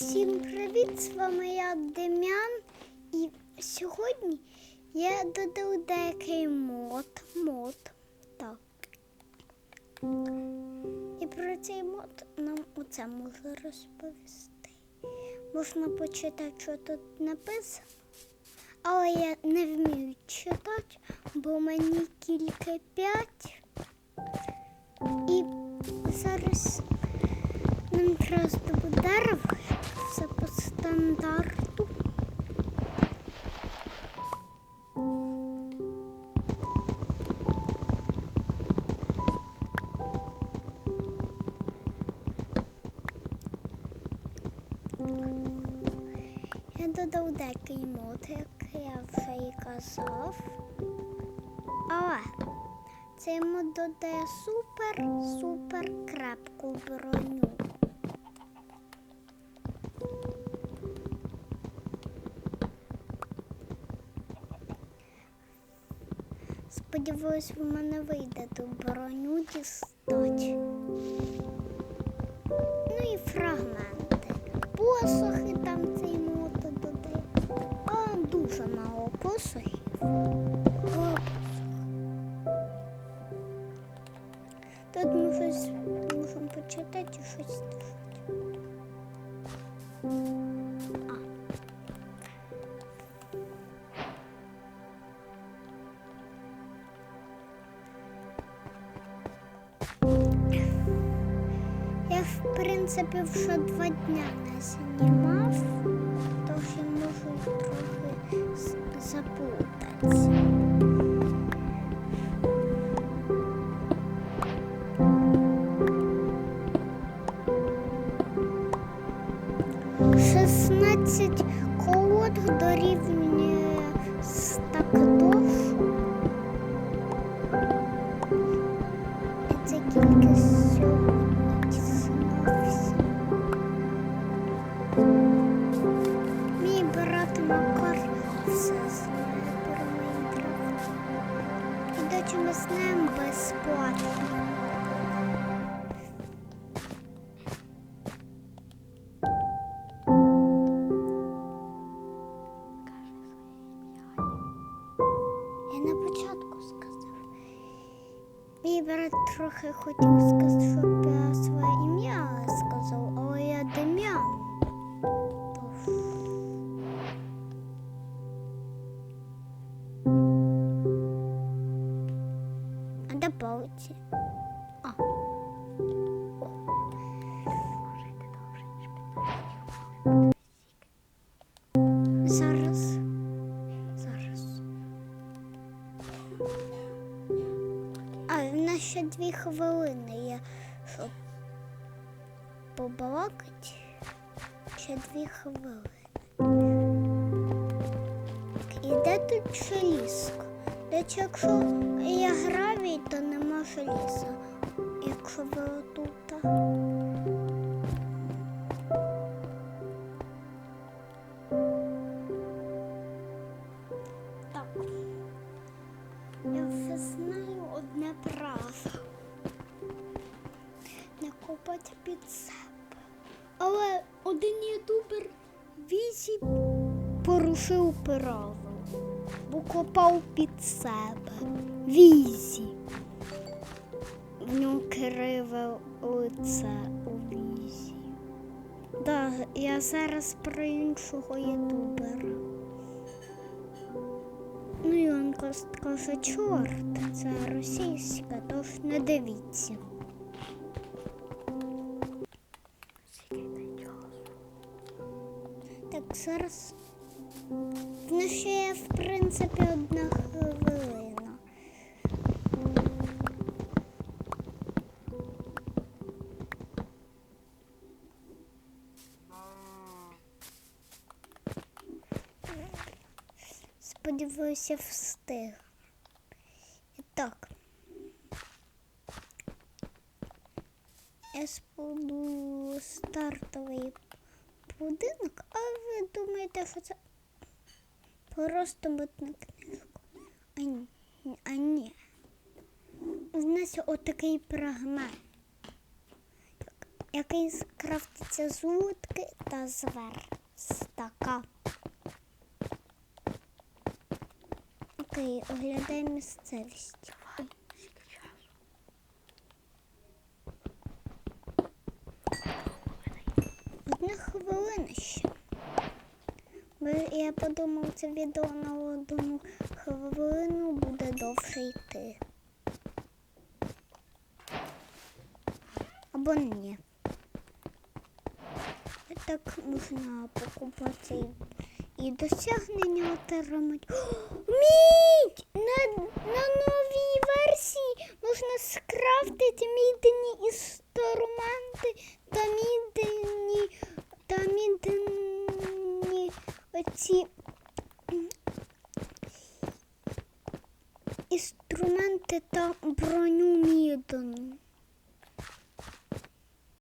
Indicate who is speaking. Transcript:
Speaker 1: Всім привіт! З вами я Дем'ян. І сьогодні я додав деякий мод. Мод. Так. І про цей мод нам оце можу розповісти. Можна почитати, що тут написано. Але я не вмію читати, бо мені тільки п'ять. І зараз нам треба здобути дерево. Стандарту. Я додав деякий мод, як я вже і казав. Але цей мод додає супер-супер крепку броню. Сподіваюсь, в мене вийде ту броню дістати. Ну і фрагменти. Посохи там цей мод додає. А дуже мало посохів. Тут ми щось можемо почитати і щось стежити. В принципі, вже два дня не знімав, тож я можу трохи заплутатися. Шістнадцять колод дорівнює стакдош. Брат трохи хотів сказати, щоб я своє ім'я сказав, але я Дем'ян. А до палиці? Ще дві хвилини є, щоб побалакати. Ще дві хвилини. І де тут ще ліск? Де якщо я гравій, то нема ще Якщо Не під себе. Але один ютубер вісім порушив правило, бо копав під себе. Візі. В нього криве лице у візі. Да, я зараз про іншого ютубера. Ну і він каже, чорт, це російська, тож не дивіться. Так, зараз. Ну, ще є, в принципі, одна хвилина. Сподіваюся, встиг. І так. Я сподую стартовий будинок, а ви думаєте, що це просто ботна книжка? А ні. А ні. У нас отакий прагмат. Який скрафтиться з утки та з верстака. Окей, оглядай місцевість. Одна хвилина ще. Я подумав, це відео на одну хвилину буде довше йти. Або ні. Так можна покупати і, досягнення отримати. О, Мідь! На, на новій версії можна скрафтити мідні інструменти та мідні та мідні оці інструменти та броню мідну.